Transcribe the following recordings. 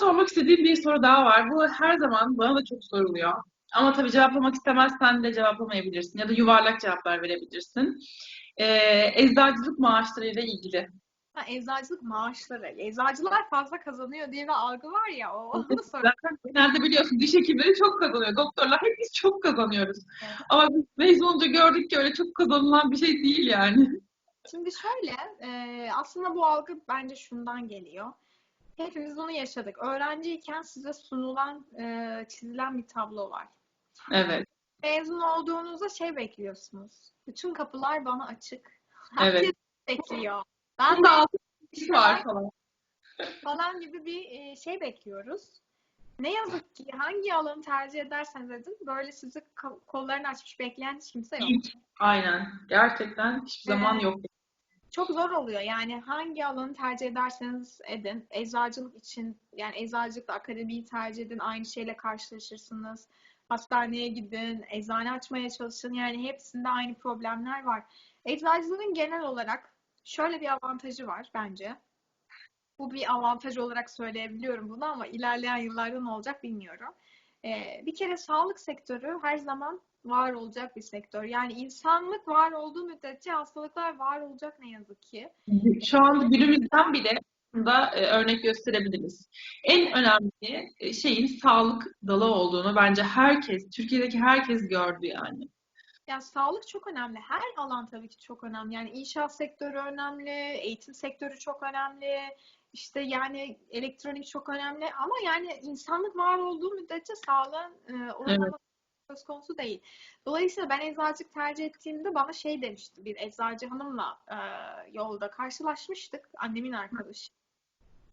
sormak istediğim bir soru daha var. Bu her zaman bana da çok soruluyor. Ama tabii cevaplamak istemezsen de cevaplamayabilirsin ya da yuvarlak cevaplar verebilirsin. Ee, eczacılık maaşlarıyla ilgili. Ha, eczacılık maaşları. Eczacılar fazla kazanıyor diye bir algı var ya. O, onu. Zaten genelde biliyorsun diş hekimleri çok kazanıyor. Doktorlar hep biz çok kazanıyoruz. Evet. Ama biz mezun olunca gördük ki öyle çok kazanılan bir şey değil yani. Şimdi şöyle, e, aslında bu algı bence şundan geliyor. Hepimiz bunu yaşadık. Öğrenciyken size sunulan, e, çizilen bir tablo var. Evet, Mezun olduğunuzda şey bekliyorsunuz. Bütün kapılar bana açık. Evet. Herkes bekliyor. Ben de iş var falan. falan gibi bir e, şey bekliyoruz. Ne yazık ki hangi alanı tercih ederseniz edin böyle sizi kollarını açmış bekleyen hiç kimse yok. Hiç. Aynen. Gerçekten hiçbir zaman Evet. yok. Çok zor oluyor. Yani hangi alanı tercih ederseniz edin. Eczacılık için yani eczacılıkla akademiyi tercih edin. Aynı şeyle karşılaşırsınız. Hastaneye gidin, eczane açmaya çalışın. Yani hepsinde aynı problemler var. Eczacılığın genel olarak şöyle bir avantajı var bence. Bu bir avantaj olarak söyleyebiliyorum bunu ama ilerleyen yıllarda ne olacak bilmiyorum. Ee, bir kere sağlık sektörü her zaman var olacak bir sektör. Yani insanlık var olduğu müddetçe hastalıklar var olacak ne yazık ki. Şu an günümüzden bile da e, örnek gösterebiliriz. En önemli e, şeyin sağlık dalı olduğunu bence herkes, Türkiye'deki herkes gördü yani. Yani sağlık çok önemli. Her alan tabii ki çok önemli. Yani inşaat sektörü önemli, eğitim sektörü çok önemli. İşte yani elektronik çok önemli ama yani insanlık var olduğu müddetçe sağlığın e, olmaması söz konusu değil. Dolayısıyla ben eczacılık tercih ettiğimde bana şey demişti bir eczacı hanımla e, yolda karşılaşmıştık. Annemin arkadaşı.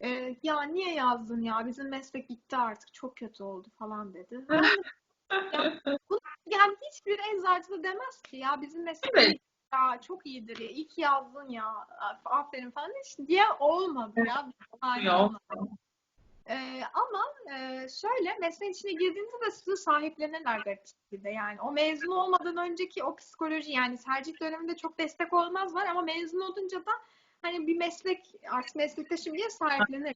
E, ya niye yazdın ya bizim meslek bitti artık çok kötü oldu falan dedi. Ben de yani hiçbir eczacı da demez ki ya bizim meslek Evet. ya çok iyidir ya ki yazdın ya aferin falan diye olmadı ya. Yok. Ee, ama e, şöyle mesleğin içine girdiğinizde de sizi sahiplenirler garip şekilde. Yani o mezun olmadan önceki o psikoloji yani tercih döneminde çok destek olmazlar ama mezun olunca da hani bir meslek artık meslektaşım diye sahiplenir.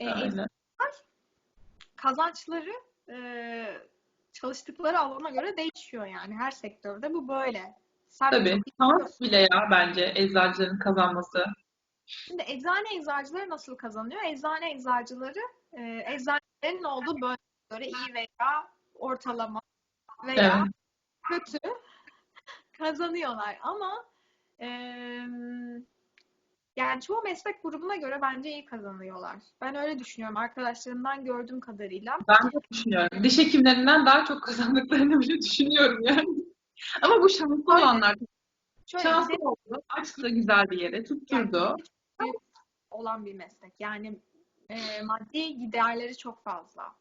Ee, kazançları e, çalıştıkları alana göre değişiyor yani her sektörde bu böyle. Sen Tabii. Şans bile ya bence eczacıların kazanması. Şimdi eczane eczacıları nasıl kazanıyor? Eczane eczacıları e, eczanelerin olduğu bölgeye göre iyi veya ortalama veya Evet. kötü kazanıyorlar. Ama e, yani çoğu meslek grubuna göre bence iyi kazanıyorlar. Ben öyle düşünüyorum arkadaşlarımdan gördüğüm kadarıyla. Ben de düşünüyorum. Diş hekimlerinden daha çok kazandıklarını bile düşünüyorum yani. Ama bu şanslı olanlar. Şöyle Şanslı oldu. Açtı güzel bir yere. Tutturdu. de olan bir meslek. Yani e, maddi giderleri çok fazla.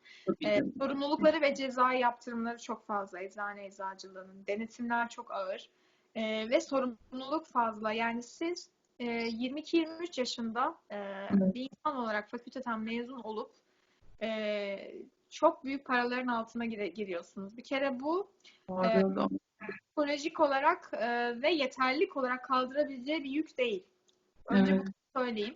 E, sorumlulukları ve cezai yaptırımları çok fazla eczane eczacılığının. Denetimler çok ağır. E, ve sorumluluk fazla. Yani siz e, 22-23 yaşında e, Evet. bir insan olarak fakülteden mezun olup e, çok büyük paraların altına gire- giriyorsunuz. Bir kere bu doğru. psikolojik olarak e, ve yeterlilik olarak kaldırabileceği bir yük değil. Önce Evet. bunu söyleyeyim.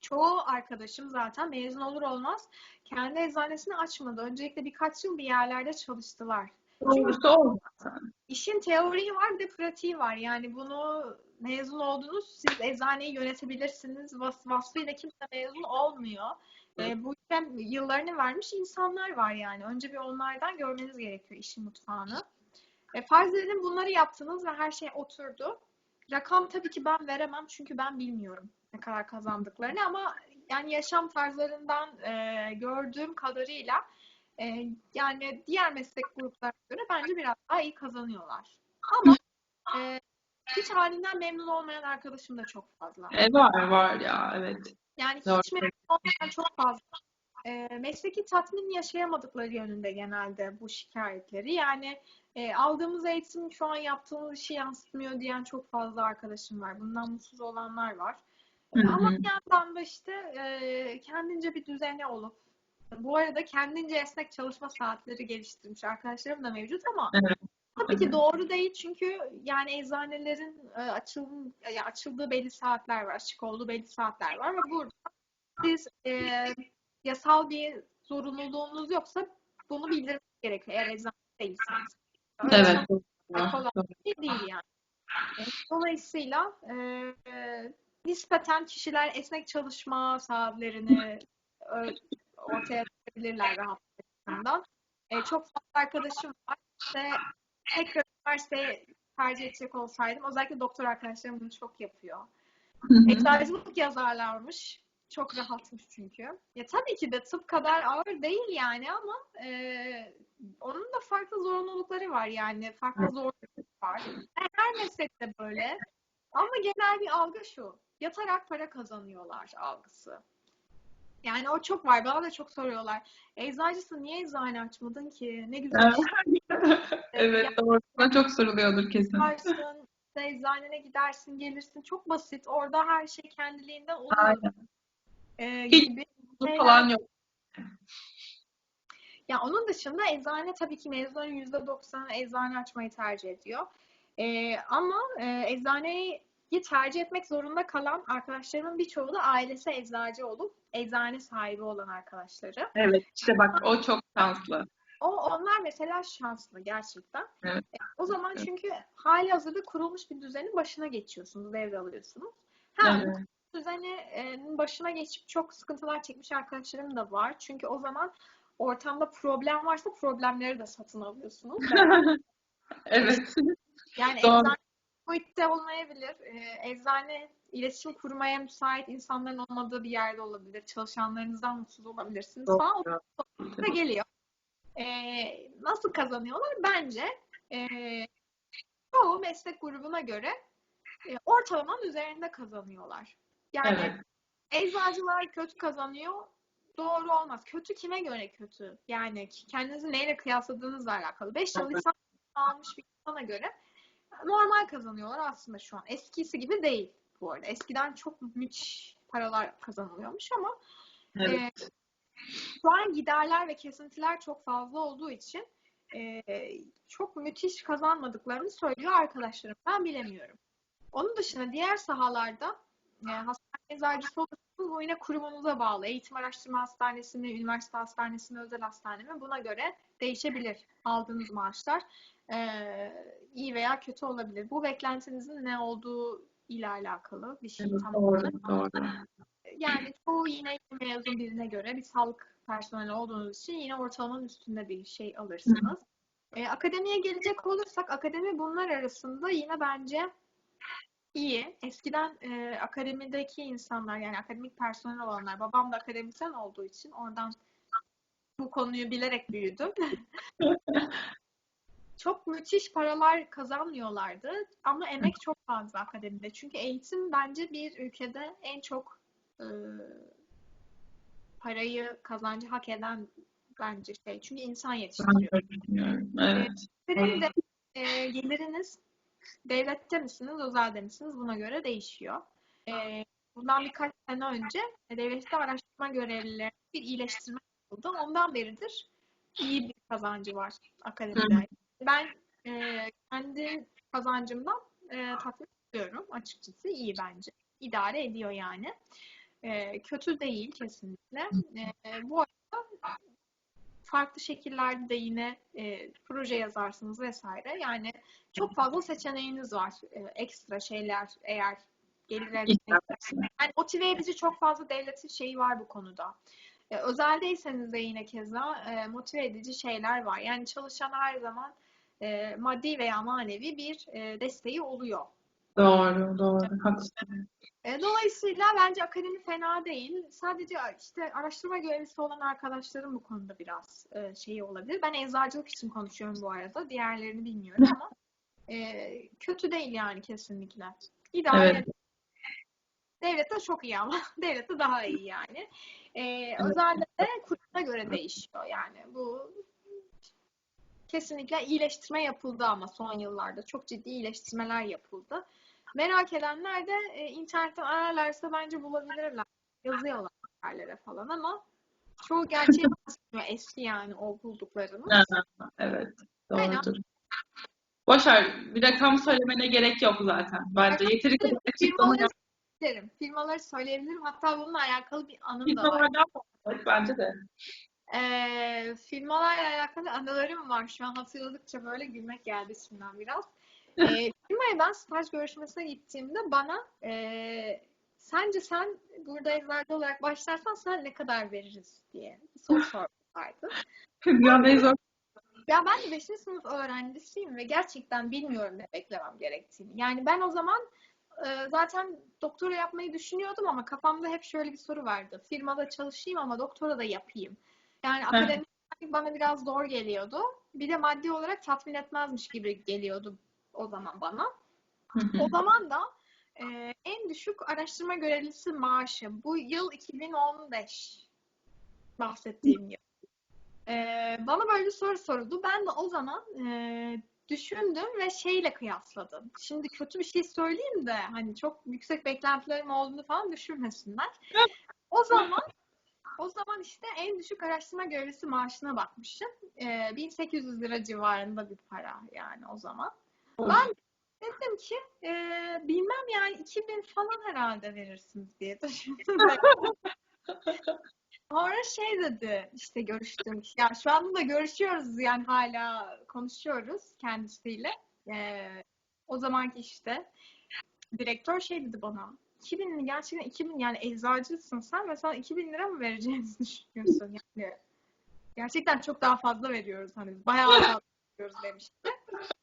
Çoğu arkadaşım zaten mezun olur olmaz kendi eczanesini açmadı. Öncelikle birkaç yıl bir yerlerde çalıştılar. Doğrusu o zaten. İşin teoriği var bir de pratiği var. Yani bunu mezun oldunuz, siz eczaneyi yönetebilirsiniz. Vas vasfıyla kimse mezun olmuyor. E, bu işe yıllarını vermiş insanlar var yani. Önce bir onlardan görmeniz gerekiyor işin mutfağını. E, farz edelim bunları yaptınız ve her şey oturdu. Rakam tabii ki ben veremem çünkü ben bilmiyorum ne kadar kazandıklarını ama yani yaşam tarzlarından e, gördüğüm kadarıyla e, yani diğer meslek gruplarına göre bence biraz daha iyi kazanıyorlar. Ama e, hiç halinden memnun olmayan arkadaşım da çok fazla. E, var var ya evet. Yani Doğru. hiç memnun olmayan çok fazla. E, mesleki tatmin yaşayamadıkları yönünde genelde bu şikayetleri. Yani e, aldığımız eğitim şu an yaptığımız işi yansıtmıyor diyen çok fazla arkadaşım var. Bundan mutsuz olanlar var. Hı hı. Ama bir yandan da işte e, kendince bir düzeni olup bu arada kendince esnek çalışma saatleri geliştirmiş arkadaşlarım da mevcut ama Evet. tabii ki doğru değil çünkü yani eczanelerin e, açıl, e, açıldığı belli saatler var, açık olduğu belli saatler var ve burada siz e, yasal bir zorunluluğunuz yoksa bunu bildirmek gerekiyor eğer eczane değilseniz. Evet. kolay şey değil yani. Dolayısıyla e, nispeten kişiler esnek çalışma saatlerini ortaya koyabilirler rahatlıkla. E, çok fazla arkadaşım var. İşte tekrar üniversiteye tercih edecek olsaydım özellikle doktor arkadaşlarım bunu çok yapıyor. Eczacılık yazarlarmış. Çok rahatmış çünkü. Ya tabii ki de tıp kadar ağır değil yani ama e, onun da farklı zorunlulukları var yani. Farklı zorlukları var. Her meslekte böyle. Ama genel bir algı şu. Yatarak para kazanıyorlar algısı. Yani o çok var. Bana da çok soruyorlar. Eczacısın niye eczane açmadın ki? Ne güzel Evet. Evet doğru. Bana çok soruluyordur kesin. yaparsın. işte eczanene gidersin, gelirsin. Çok basit. Orada her şey kendiliğinden oluyor. Aynen. Ee, Hiç gibi. Bu falan yok. Ya onun dışında eczane tabii ki mezunların %90'ı eczane açmayı tercih ediyor. Ee, ama e, eczaneyi tercih etmek zorunda kalan arkadaşlarımın birçoğu da ailesi eczacı olup eczane sahibi olan arkadaşları. Evet işte bak o çok şanslı. O onlar mesela şanslı gerçekten. Evet. E, O zaman çünkü hali hazırda kurulmuş bir düzenin başına geçiyorsunuz, devralıyorsunuz. Ha, Evet. düzenin başına geçip çok sıkıntılar çekmiş arkadaşlarım da var. Çünkü o zaman ortamda problem varsa problemleri de satın alıyorsunuz. Evet. Yani Doğru. eczane muhitte olmayabilir. Ee, eczane iletişim kurmaya müsait insanların olmadığı bir yerde olabilir. Çalışanlarınızdan mutsuz olabilirsiniz falan. O Doğru. da geliyor. Ee, nasıl kazanıyorlar? Bence e, çoğu meslek grubuna göre e, ortalamanın üzerinde kazanıyorlar. Yani Evet. eczacılar kötü kazanıyor. Doğru olmaz. Kötü kime göre kötü? Yani kendinizi neyle kıyasladığınızla alakalı. 5 yıl lisans almış bir insana göre normal kazanıyorlar aslında şu an. Eskisi gibi değil bu arada. Eskiden çok müthiş paralar kazanılıyormuş ama Evet. şu an giderler ve kesintiler çok fazla olduğu için e, çok müthiş kazanmadıklarını söylüyor arkadaşlarım. Ben bilemiyorum. Onun dışında diğer sahalarda e, eczacısı olursanız bu yine kurumunuza bağlı. Eğitim Araştırma Hastanesi mi, üniversite hastanesi mi, özel hastane mi buna göre değişebilir aldığınız maaşlar. E, iyi veya kötü olabilir. Bu beklentinizin ne olduğu ile alakalı bir şey Evet, tam doğru, olarak. doğru. Yani çoğu yine mezun birine göre bir sağlık personeli olduğunuz için yine ortalamanın üstünde bir şey alırsınız. E, akademiye gelecek olursak akademi bunlar arasında yine bence iyi. Eskiden e, akademideki insanlar yani akademik personel olanlar, babam da akademisyen olduğu için oradan bu konuyu bilerek büyüdüm. çok müthiş paralar kazanmıyorlardı ama emek çok fazla akademide. Çünkü eğitim bence bir ülkede en çok e, parayı kazancı hak eden bence şey. Çünkü insan yetiştiriyor. Evet. Sizin de e, geliriniz devlette misiniz, özelde misiniz? Buna göre değişiyor. E, bundan birkaç sene önce devlette araştırma görevlilerine bir iyileştirme yapıldı. Ondan beridir iyi bir kazancı var akademide. Ben e, kendi kazancımdan e, tatmin ediyorum açıkçası. iyi bence. İdare ediyor yani. E, kötü değil kesinlikle. E, bu farklı şekillerde de yine e, proje yazarsınız vesaire. Yani çok fazla seçeneğiniz var. E, ekstra şeyler eğer gelirleriniz yani motive edici çok fazla devletin şeyi var bu konuda. E, özeldeyseniz de yine keza e, motive edici şeyler var. Yani çalışan her zaman e, maddi veya manevi bir e, desteği oluyor. Doğru, doğru. Haklısın. E, dolayısıyla bence akademi fena değil. Sadece işte araştırma görevlisi olan arkadaşlarım bu konuda biraz e, şeyi olabilir. Ben eczacılık için konuşuyorum bu arada. Diğerlerini bilmiyorum ama e, kötü değil yani kesinlikle. İdare Evet. Devlet de çok iyi ama devlet de daha iyi yani. Ee, özelde de kurumuna göre değişiyor yani. Bu kesinlikle iyileştirme yapıldı ama son yıllarda çok ciddi iyileştirmeler yapıldı. Merak edenler de e, internetten ararlarsa bence bulabilirler. Yazıyorlar yerlere falan ama çoğu gerçeği yansıtmıyor eski yani o bulduklarını. Evet, doğrudur. Boşver, bir rakam söylemene gerek yok zaten. Bence yeteri kadar açıklama yap. söyleyebilirim. Firmaları söyleyebilirim. Hatta bununla alakalı bir anım da var. Firmalardan bence de. Ee, firmalarla alakalı anılarım var. Şu an hatırladıkça böyle gülmek geldi içimden biraz. Ee, firmaya ben staj görüşmesine gittiğimde bana e, sence sen burada eczacı olarak başlarsan sen ne kadar veririz diye bir soru sordulardı. Dünyanın en zor Ya ben de 5. sınıf öğrencisiyim ve gerçekten bilmiyorum ne beklemem gerektiğini. Yani ben o zaman e, zaten doktora yapmayı düşünüyordum ama kafamda hep şöyle bir soru vardı. Firmada çalışayım ama doktora da yapayım. Yani akademik bana biraz zor geliyordu. Bir de maddi olarak tatmin etmezmiş gibi geliyordu o zaman bana. O zaman da e, en düşük araştırma görevlisi maaşı bu yıl 2015 bahsettiğim yıl. E, bana böyle soru soruldu. Ben de o zaman e, düşündüm ve şeyle kıyasladım. Şimdi kötü bir şey söyleyeyim de hani çok yüksek beklentilerim olduğunu falan düşünmesinler. O zaman o zaman işte en düşük araştırma görevlisi maaşına bakmışım. E, 1800 lira civarında bir para yani o zaman. Ben dedim ki e, bilmem yani 2000 falan herhalde verirsiniz diye düşündüm. Sonra şey dedi işte görüştüm. Ya şu anda da görüşüyoruz yani hala konuşuyoruz kendisiyle. E, o zamanki işte direktör şey dedi bana. 2000 mi? Gerçekten 2000 yani eczacısın sen ve sana 2000 lira mı vereceğinizi düşünüyorsun yani. Gerçekten çok daha fazla veriyoruz hani bayağı fazla veriyoruz demişti.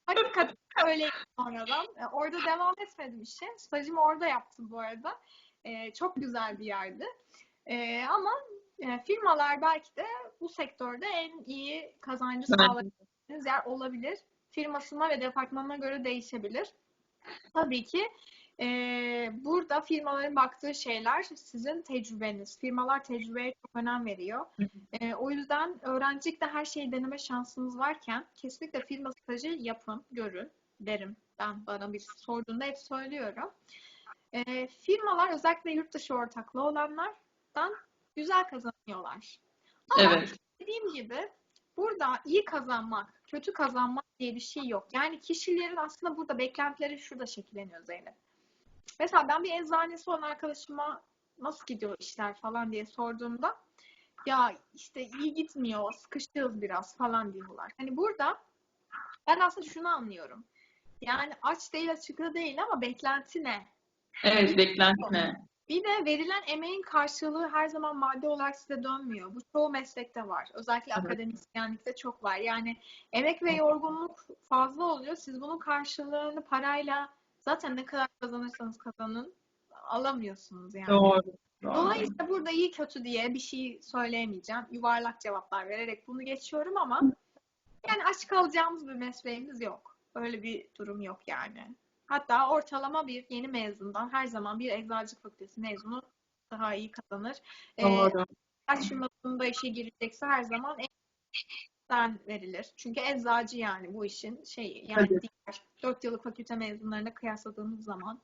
Hakikaten öyleydi sonradan. E, Orada devam etmedim işe. Stajımı orada yaptım bu arada. E, çok güzel bir yerdi. E, ama e, firmalar belki de bu sektörde en iyi kazancı sağlayabileceğiniz yer olabilir. Firmasına ve departmanına göre değişebilir. Tabii ki e, burada firmaların baktığı şeyler sizin tecrübeniz. Firmalar tecrübeye çok önem veriyor. E, o yüzden öğrencilikte her şeyi deneme şansınız varken kesinlikle firma stajı yapın, görün derim. Ben bana bir sorduğunda hep söylüyorum. E, firmalar özellikle yurt dışı ortaklığı olanlardan güzel kazanıyorlar. Ama Evet. dediğim gibi burada iyi kazanmak, kötü kazanmak diye bir şey yok. Yani kişilerin aslında burada beklentileri şurada şekilleniyor Zeynep. Mesela ben bir eczanesi olan arkadaşıma nasıl gidiyor işler falan diye sorduğumda ya işte iyi gitmiyor, sıkıştığız biraz falan diyorlar. Hani burada ben aslında şunu anlıyorum. Yani aç değil açıkta değil ama beklenti ne? Evet, beklenti ne? Bir de verilen emeğin karşılığı her zaman maddi olarak size dönmüyor. Bu çoğu meslekte var. Özellikle Evet. akademisyenlikte çok var. Yani emek ve yorgunluk fazla oluyor. Siz bunun karşılığını parayla zaten ne kadar kazanırsanız kazanın alamıyorsunuz yani. Doğru. Dolayısıyla burada iyi kötü diye bir şey söyleyemeyeceğim. Yuvarlak cevaplar vererek bunu geçiyorum ama yani aç kalacağımız bir mesleğimiz yok. Öyle bir durum yok yani. Hatta ortalama bir yeni mezundan her zaman bir eczacılık fakültesi mezunu daha iyi kazanır. Ee, Doğru. kaç firmasında işe girecekse her zaman en verilir. Çünkü eczacı yani bu işin şeyi yani Tabii. diğer 4 yıllık fakülte mezunlarına kıyasladığımız zaman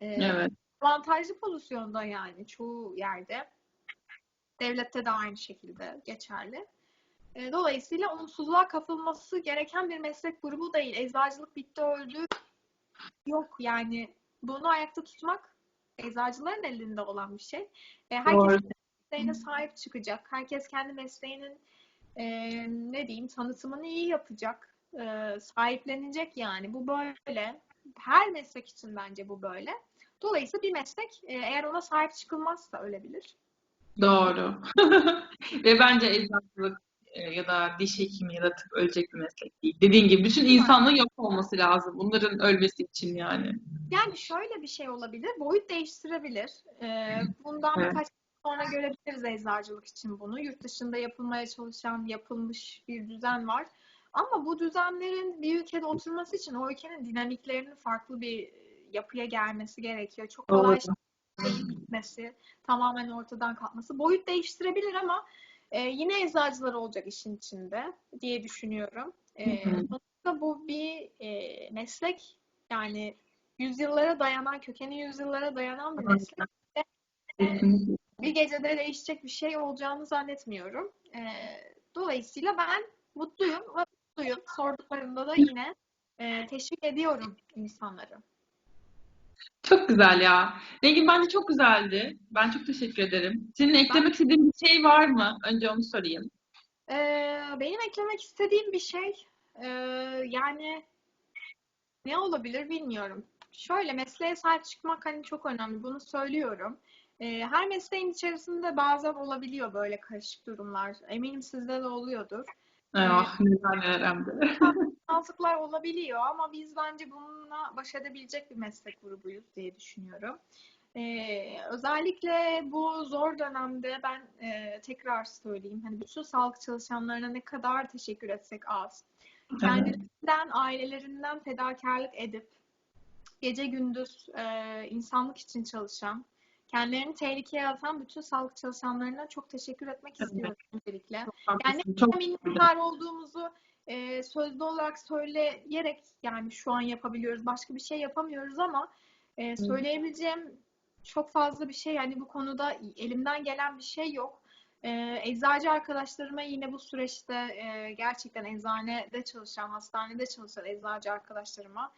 e, Evet. avantajlı pozisyonda yani çoğu yerde. Devlette de aynı şekilde geçerli. E, Dolayısıyla umutsuzluğa kapılması gereken bir meslek grubu değil. Eczacılık bitti öldü. Yok yani bunu ayakta tutmak eczacıların elinde olan bir şey. E, Herkes Doğru. mesleğine sahip çıkacak. Herkes kendi mesleğinin e, ne diyeyim tanıtımını iyi yapacak. E, sahiplenecek yani. Bu böyle. Her meslek için bence bu böyle. Dolayısıyla bir meslek e, eğer ona sahip çıkılmazsa ölebilir. Doğru. Ve bence eczacılık ya da diş hekimi ya da tıp ölecek bir meslek değil. Dediğin gibi bütün insanlığın yok olması lazım. Bunların ölmesi için yani. Yani şöyle bir şey olabilir. Boyut değiştirebilir. Bundan Evet. birkaç sonra görebiliriz eczacılık için bunu. Yurt dışında yapılmaya çalışan, yapılmış bir düzen var. Ama bu düzenlerin bir ülkede oturması için o ülkenin dinamiklerinin farklı bir yapıya gelmesi gerekiyor. Çok kolay bitmesi, tamamen ortadan kalkması. Boyut değiştirebilir ama e, yine eczacılar olacak işin içinde diye düşünüyorum. E, sonuçta bu bir e, meslek yani yüzyıllara dayanan, kökeni yüzyıllara dayanan bir meslek. Kesinlikle. Bir gecede değişecek bir şey olacağını zannetmiyorum. E, dolayısıyla ben mutluyum ve mutluyum. Sorduklarında da yine e, teşvik ediyorum insanları. Çok güzel ya. Rengin bence çok güzeldi. Ben çok teşekkür ederim. Senin eklemek istediğin bir şey var mı? Önce onu sorayım. Ee, benim eklemek istediğim bir şey ee, yani ne olabilir bilmiyorum. Şöyle mesleğe sahip çıkmak hani çok önemli. Bunu söylüyorum. Ee, her mesleğin içerisinde bazen olabiliyor böyle karışık durumlar. Eminim sizde de oluyordur. Ah, neler neler hem de. Mantıklar olabiliyor ama biz bence bununla baş edebilecek bir meslek grubuyuz diye düşünüyorum. Ee, özellikle bu zor dönemde ben e, tekrar söyleyeyim hani bütün sağlık çalışanlarına ne kadar teşekkür etsek az. Kendilerinden, ailelerinden fedakarlık edip gece gündüz e, insanlık için çalışan, kendilerini tehlikeye atan bütün sağlık çalışanlarına çok teşekkür etmek Evet. istiyorum öncelikle. Çok Yani çok minnettar olduğumuzu e, sözlü olarak söyleyerek yani şu an yapabiliyoruz. Başka bir şey yapamıyoruz ama e, söyleyebileceğim çok fazla bir şey yani bu konuda elimden gelen bir şey yok. E, eczacı arkadaşlarıma yine bu süreçte e, gerçekten eczanede çalışan, hastanede çalışan eczacı arkadaşlarıma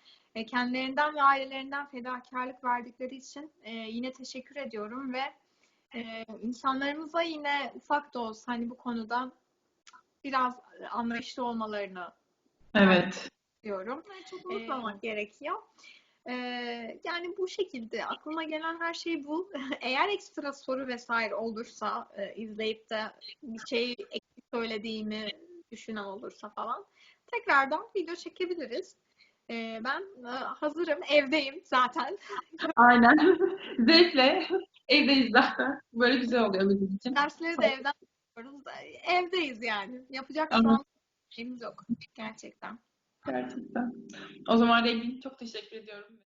kendilerinden ve ailelerinden fedakarlık verdikleri için e, yine teşekkür ediyorum ve e, insanlarımıza yine ufak da olsa hani bu konuda biraz anlayışlı olmalarını Evet. diyorum. Çok unutmamak gerekiyor. Ee, yani bu şekilde aklıma gelen her şey bu. Eğer ekstra soru vesaire olursa e, izleyip de bir şey eksik söylediğimi düşünen olursa falan tekrardan video çekebiliriz. Ee, ben e, hazırım, evdeyim zaten. Aynen. Zevkle. Evdeyiz zaten. Böyle güzel oluyor bizim için. Dersleri de evden yapıyoruz. Evdeyiz yani. Yapacak şu Ama- an şeyimiz yok gerçekten. Gerçekten. O zaman Rengin çok teşekkür ediyorum.